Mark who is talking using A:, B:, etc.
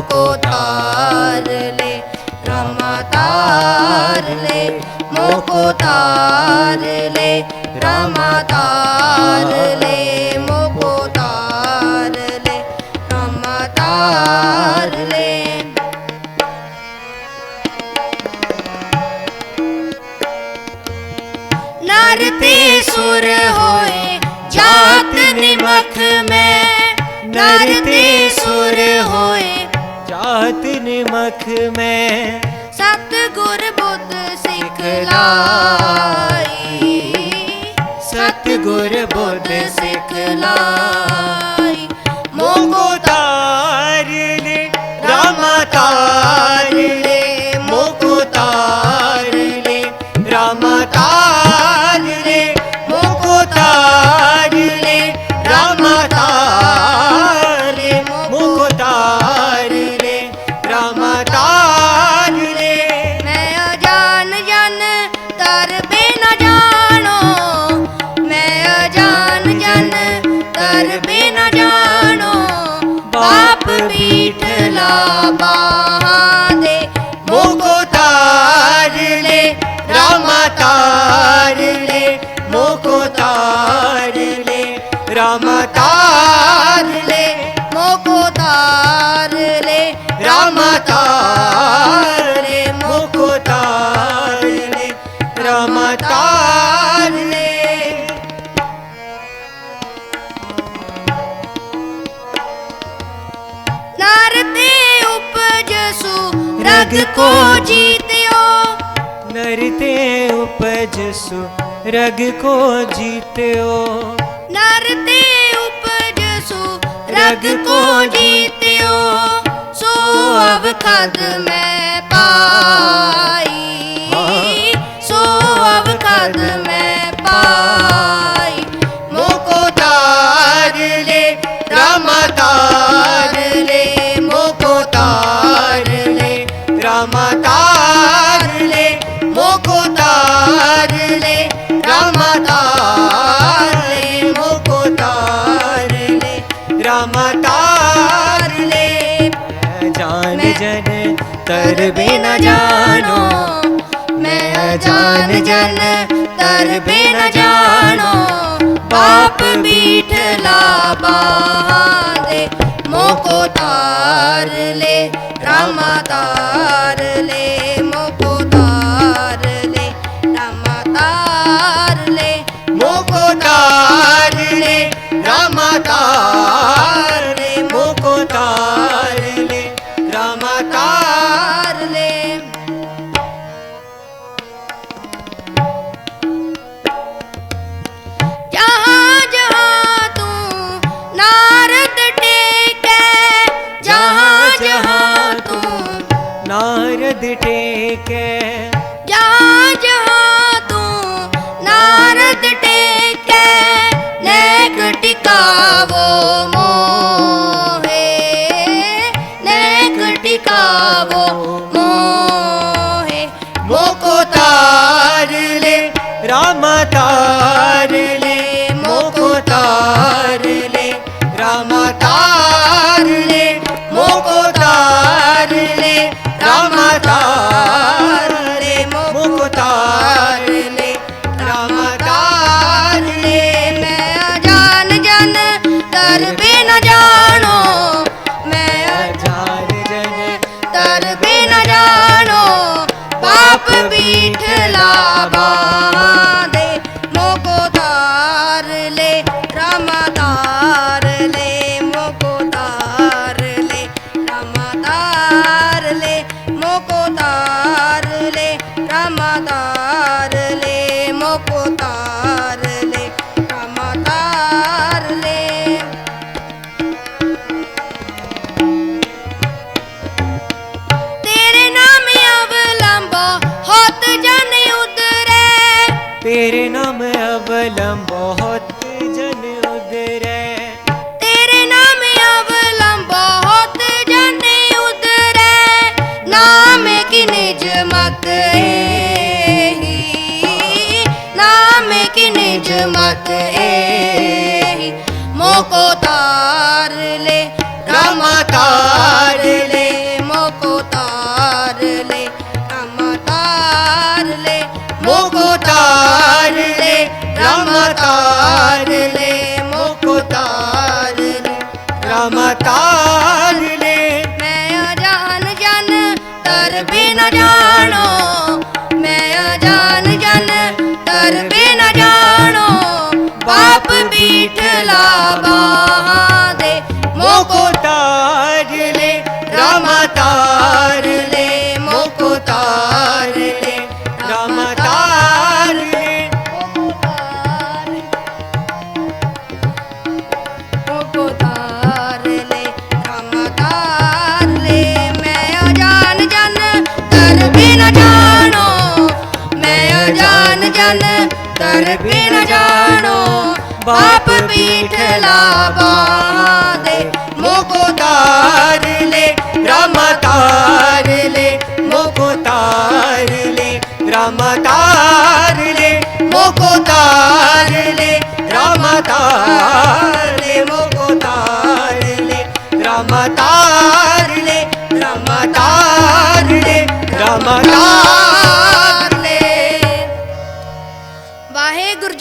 A: मोको तार ले, रामा तार ले मोको तार ले, रामा तार ले मोको तार ले, रामा तार ले। नर ते सुर होए, जात निमख में नर ते सुर होए
B: ਗੁਰਮਤ
A: ਨਿਮਖ ਮੈਂ ਸਤ
B: ਗੁਰ ਬੁੱਧ
A: ਸਿੱਖ
B: ਰਾਜ
A: ਰੇ
B: ਮੈਂ ਅਜਾਨ ਜਨ ਜਾਣੋ। ਮੈਂ ਅਜਾਨ ਜਨ ਤਰ ਬਿਨ ਜਾਣੋ। ਬਾਪ ਪੀਠ ਲਾ ਬਾਹਾਂ ਦੇ ਮੁਖ ਤਾਰ ਲੈ, ਰਾਮਾ ਤਾਰ ਜਗ ਕੋ ਜੀਤਿਓ।
A: ਨਰ ਤੇ ਉਪਜ ਸੋ ਰਗ ਕੋ ਜੀਤਿਓ। ਨਰ ਤੇ ਉਪਜ ਸੋ ਰਗ ਕੋ ਜੀਤਿਓ। ਸੋ ਅਵ ਕਦ ਮੈਂ
B: ਪਾਈ। तर बे न जानो
A: मैं जान जन तर बे न जानो बाप बीठ ला दे मोको तार ले रामा तार ले मोको तार ले रामा तार ले
B: मोको तार
A: टेके जहाँ जहाँ तू
B: नारद टेके
A: नेक टिकावो मोहे। नेक टिकावो मोहे।
B: मोको तार ले रामा तार
A: ਤੇਰੇ
B: ਨਾਮ ਅਵਲੰ ਬਹੁਤ ਜਨ ਉਦਰੈ। ਤੇਰੇ
A: ਨਾਮ ਅਵਲੰ ਬਹੁਤ ਜਨ ਉਦਰੈ। ਨਾਮ ਕੀ ਨਿਜ ਮਤ ਏਹੀ? ਨਾਮ ਕੀ
B: ਨਿਜ ਮਤ ਏਹੀ? ਕੋਤਾਰ ਨੇ ਰਮਤਾਰ ਮੈਂ ਅਜਾਨ ਜਨ ਤਰ ਬਿਨ ਜਾਣੋ ਮੈਂ ਅਜਾਨ ਜਨ ਤਰ ਬਿਨ ਜਾਣੋ ਬਾਪ ਬੀਠ ਲਾਬਾ ਬਾਪ ਪੀਠਲਾ ਲਾਵਾ ਦੇ
A: ਮੋਕੋ ਤਾਰ ਲੈ ਰਾਮਾ ਤਾਰ ਲੈ ਮੋਕੋ ਤਾਰ ਲੈ ਰਾਮਾ ਤਾਰ ਲੈ ਮੋਕੋ ਤਾਰ ਲੈ ਰਾਮਾ ਤਾਰ ਲੈ ਮੋਕੋ ਤਾਰ ਲੈ ਰਾਮਾ ਤਾਰ ਲੈ ਰਾਮਾ ਤਾਰ ਲੈ ਰਾਮਾ ਤਾਰ